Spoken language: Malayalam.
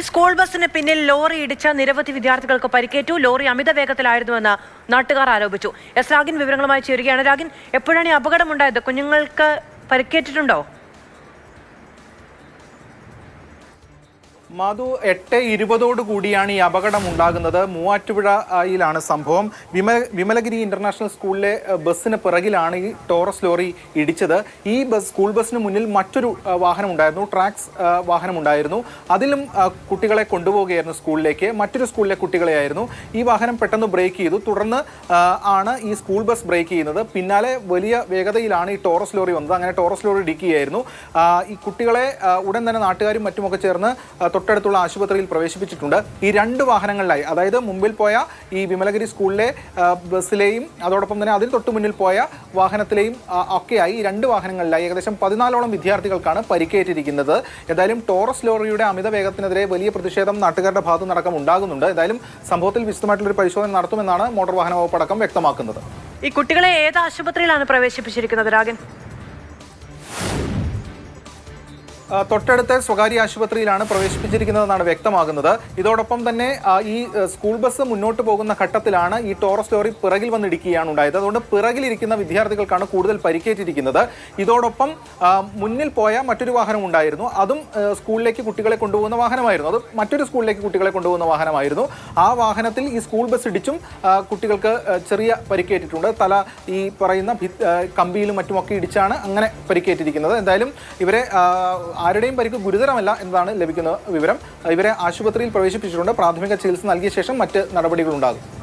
സ്കൂൾ ബസിന് പിന്നിൽ ലോറി ഇടിച്ച നിരവധി വിദ്യാർത്ഥികൾക്ക് പരിക്കേറ്റു. ലോറി അമിത വേഗത്തിലായിരുന്നുവെന്ന് നാട്ടുകാർ ആരോപിച്ചു. എസ് രാഗിൻ വിവരങ്ങളുമായി ചേരുകയാണ്. രാഗിൻ എപ്പോഴാണ് ഈ അപകടമുണ്ടായത്? കുഞ്ഞുങ്ങൾക്ക് പരിക്കേറ്റിട്ടുണ്ടോ? മധു എട്ട് ഇരുപതോട് കൂടിയാണ് ഈ അപകടം ഉണ്ടാകുന്നത് മൂവാറ്റുപുഴയിലാണ് സംഭവം. വിമ വിമലഗിരി ഇന്റർനാഷണൽ സ്കൂളിലെ ബസ്സിന് പിറകിലാണ് ഈ ടോറസ് ലോറി ഇടിച്ചത്. ഈ ബസ് സ്കൂൾ ബസ്സിന് മുന്നിൽ മറ്റൊരു വാഹനം ഉണ്ടായിരുന്നു ട്രാക്സ് വാഹനം ഉണ്ടായിരുന്നു അതിലും കുട്ടികളെ കൊണ്ടുപോവുകയായിരുന്നു സ്കൂളിലേക്ക്. മറ്റൊരു സ്കൂളിലെ കുട്ടികളെയായിരുന്നു. ഈ വാഹനം പെട്ടെന്ന് ബ്രേക്ക് ചെയ്തു. തുടർന്ന് ആണ് ഈ സ്കൂൾ ബസ് ബ്രേക്ക് ചെയ്യുന്നത്. പിന്നാലെ വലിയ വേഗതയിലാണ് ഈ ടോറസ് ലോറി വന്നത്. അങ്ങനെ ടോറസ് ലോറി ഇടിക്കുകയായിരുന്നു. ഈ കുട്ടികളെ ഉടൻ തന്നെ നാട്ടുകാരും മറ്റുമൊക്കെ ചേർന്ന് തൊട്ടടുത്തുള്ള ആശുപത്രിയിൽ പ്രവേശിപ്പിച്ചിട്ടുണ്ട്. ഈ രണ്ട് വാഹനങ്ങളിലായി. അതായത് മുമ്പിൽ പോയ ഈ വിമലഗിരി സ്കൂളിലെ ബസ്സിലെയും അതോടൊപ്പം തന്നെ അതിൽ തൊട്ടു മുന്നിൽ പോയ വാഹനത്തിലെയും ഒക്കെയായി ഈ രണ്ട് വാഹനങ്ങളിലായി. ഏകദേശം പതിനാലോളം വിദ്യാർത്ഥികൾക്കാണ് പരിക്കേറ്റിരിക്കുന്നത്. ഏതായാലും ടോറസ് ലോറിയുടെ അമിത വേഗത്തിനെതിരെ വലിയ പ്രതിഷേധം നാട്ടുകാരുടെ ഭാഗത്തു നിന്നടക്കം ഉണ്ടാകുന്നുണ്ട്. ഏതായാലും സംഭവത്തിൽ വിശദമായിട്ടുള്ള ഒരു പരിശോധന നടത്തുമെന്നാണ് മോട്ടോർ വാഹന വകുപ്പ് അടക്കം വ്യക്തമാക്കുന്നത്. ഈ കുട്ടികളെ ഏത് ആശുപത്രിയിലാണ് പ്രവേശിപ്പിച്ചിരിക്കുന്നത് രാഗൻ? തൊട്ടടുത്ത സ്വകാര്യ ആശുപത്രിയിലാണ് പ്രവേശിപ്പിച്ചിരിക്കുന്നതെന്നാണ് വ്യക്തമാകുന്നത്. ഇതോടൊപ്പം തന്നെ ഈ സ്കൂൾ ബസ് മുന്നോട്ട് പോകുന്ന ഘട്ടത്തിലാണ് ഈ ടോറസ് ലോറി പിറകിൽ വന്നിടിക്കുകയാണ് ഉണ്ടായത്. അതുകൊണ്ട് പിറകിലിരിക്കുന്ന വിദ്യാർത്ഥികൾക്കാണ് കൂടുതൽ പരിക്കേറ്റിരിക്കുന്നത്. ഇതോടൊപ്പം മുന്നിൽ പോയ മറ്റൊരു വാഹനം ഉണ്ടായിരുന്നു. അതും സ്കൂളിലേക്ക് കുട്ടികളെ കൊണ്ടുപോകുന്ന വാഹനമായിരുന്നു. അത് മറ്റൊരു സ്കൂളിലേക്ക് കുട്ടികളെ കൊണ്ടുപോകുന്ന വാഹനമായിരുന്നു. ആ വാഹനത്തിൽ ഈ സ്കൂൾ ബസ് ഇടിച്ചും കുട്ടികൾക്ക് ചെറിയ പരിക്കേറ്റിട്ടുണ്ട്. തല ഈ പറയുന്ന കമ്പിയിലും മറ്റുമൊക്കെ ഇടിച്ചാണ് അങ്ങനെ പരിക്കേറ്റിരിക്കുന്നത്. എന്തായാലും ഇവരെ ആരുടെയും പരിക്ക് ഗുരുതരമല്ല എന്നതാണ് ലഭിക്കുന്ന വിവരം. ഇവരെ ആശുപത്രിയിൽ പ്രവേശിപ്പിച്ചിട്ടുണ്ട്. പ്രാഥമിക ചികിത്സ നൽകിയ ശേഷം മറ്റ് നടപടികളുണ്ടാകും.